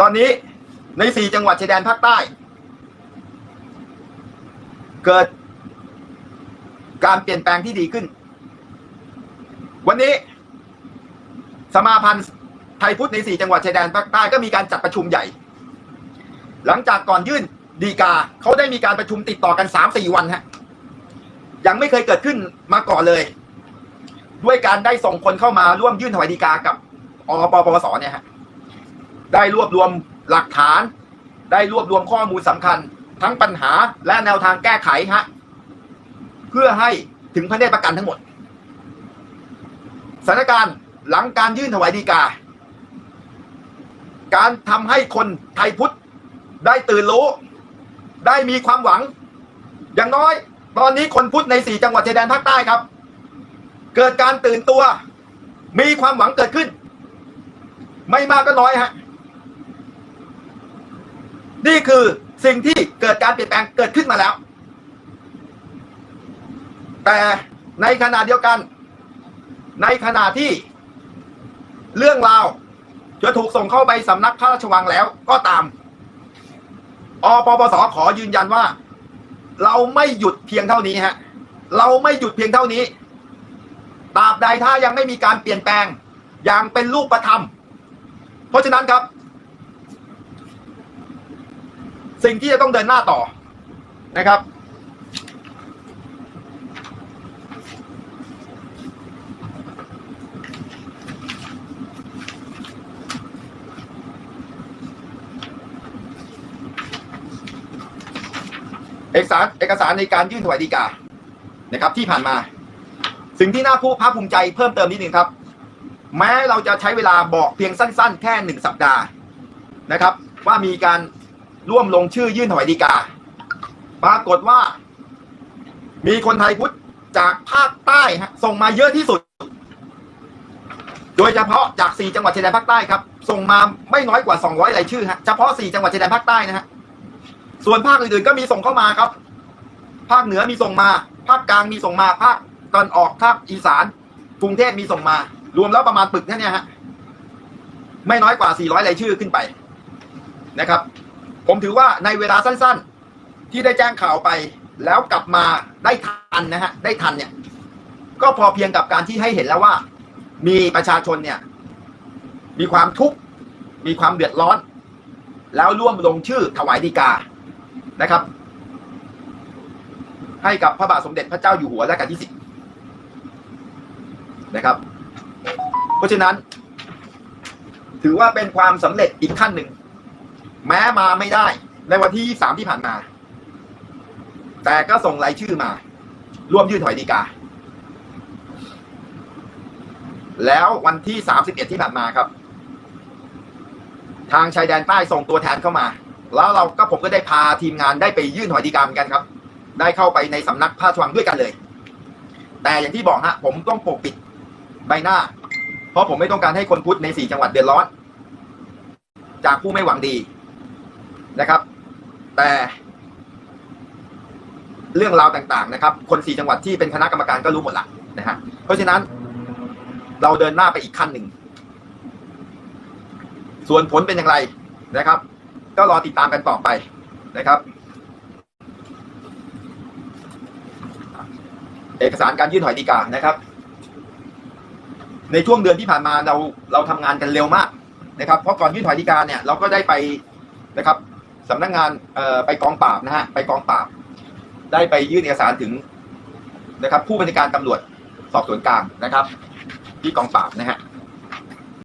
ตอนนี้ในสี่จังหวัดชายแดนภาคใต้ เกิดการเปลี่ยนแปลงที่ดีขึ้น วันนี้ สมาพันธ์ไทยพุทธในสี่จังหวัดชายแดนภาคใต้ก็มีการจัดประชุมใหญ่ หลังจากก่อนยื่นดีกาเขาได้มีการประชุมติดต่อกันสามสี่วันฮะยังไม่เคยเกิดขึ้นมาก่อนเลย ด้วยการได้ส่งคนเข้ามาร่วมยื่นถวายดีกากับอปปสเนี่ยฮะ ได้รวบรวมหลักฐาน ได้รวบรวมข้อมูลสำคัญ ทั้งปัญหาและแนวทางแก้ไขฮะเพื่อให้ถึงพระเนตรประกันทั้งหมดสถานการณ์หลังการยื่นถวายดีกา การทำให้คนไทยพุทธได้ตื่นรู้ ได้มีความหวัง อย่างน้อย ตอนนี้คนพุทธในสี่จังหวัดชายแดนภาคใต้ครับ เกิดการตื่นตัว มีความหวังเกิดขึ้น ไม่มากก็น้อยฮะ นี่คือสิ่งที่เกิดการเปลี่ยนแปลงเกิดขึ้นมาแล้ว แต่ในขณะเดียวกัน ในขณะที่เรื่องราวจะถูกส่งเข้าไปสำนักพระราชวังแล้วก็ตาม อปปสขอยืนยันว่า เราไม่หยุดเพียงเท่านี้ฮะ เราไม่หยุดเพียงเท่านี้ตราบใดถ้ายังไม่มีการเปลี่ยนแปลงอย่างเป็นรูปธรรม เพราะฉะนั้นครับ สิ่งที่จะต้องเดินหน้าต่อนะครับ เอกสารเอกสารในการยื่นถวายดีกานะครับ ที่ผ่านมา สิ่งที่น่าภูภาคภูมิใจเพิ่มเติมนิดนึงครับ แม้เราจะใช้เวลาบอกเพียงสั้น ๆ แค่หนึ่งสัปดาห์นะครับ ว่ามีการ ร่วมลงชื่อยื่นถวายดีกา ปรากฏว่า มีคนไทยพุทธจากภาคใต้ฮะส่งมาเยอะที่สุด โดยเฉพาะจาก 4 จังหวัดชายแดนภาคใต้ครับ ส่งมาไม่น้อยกว่า 200รายชื่อฮะเฉพาะ 4 จังหวัดชายแดนภาคใต้นะฮะส่วนภาคอื่นๆก็มีส่งเข้ามาครับ ภาคเหนือมีส่งมา ภาคกลางมีส่งมา ภาคตอนออกภาคอีสานกรุงเทพมีส่งมา รวมแล้วประมาณปึกแค่เนี้ยฮะไม่น้อยกว่า 400รายชื่อขึ้นไปนะครับ ผมถือว่าในเวลาสั้นๆ ที่ได้แจ้งข่าวไป แล้วกลับมาได้ทันนะฮะได้ทันเนี่ย ก็พอเพียงกับการที่ให้เห็นแล้วว่า มีประชาชนเนี่ย มีความทุกข์มีความเดือดร้อน แล้วร่วมลงชื่อถวายดีกานะครับ ให้กับพระบาทสมเด็จพระเจ้าอยู่หัวรัชกาลที่สิบนะครับ เพราะฉะนั้น ถือว่าเป็นความสำเร็จอีกขั้นหนึ่ง แม้มาไม่ได้ ในวันที่ 23 ที่ผ่านมา แต่ก็ส่งรายชื่อมา ร่วมยื่นถอยดีกา แล้ววันที่ 31 ที่ผ่านมาครับ ทางชายแดนใต้ส่งตัวแทนเข้ามา แล้วเราก็ผมก็ได้พาทีมงานได้ไปยื่นถอยดีกาเหมือนกันครับ ได้เข้าไปในสำนักพระราชวังด้วยกันเลย แต่อย่างที่บอกฮะผมต้องปกปิดใบหน้า เพราะผมไม่ต้องการให้คนพุทธในสี่จังหวัดเดือดร้อน จากผู้ไม่หวังดี นะครับ แต่เรื่องราวต่างๆนะครับ คนสี่จังหวัดที่เป็นคณะกรรมการก็รู้หมดละนะฮะเพราะฉะนั้นเราเดินหน้าไปอีกขั้นหนึ่ง ส่วนผลเป็นอย่างไรนะครับ ก็รอติดตามกันต่อไปนะครับ เอกสารการยื่นถอยดีกานะครับ ในช่วงเดือนที่ผ่านมาเราเราทำงานกันเร็วมากนะครับ เพราะก่อนยื่นถอยดีกาเนี่ยเราก็ได้ไปนะครับ สำนักงานไปกองปราบนะฮะไปกองปราบ ได้ไปยื่นเอกสารถึงนะครับ ผู้บัญชาการตำรวจสอบสวนกลางนะครับ ที่กองปราบนะฮะ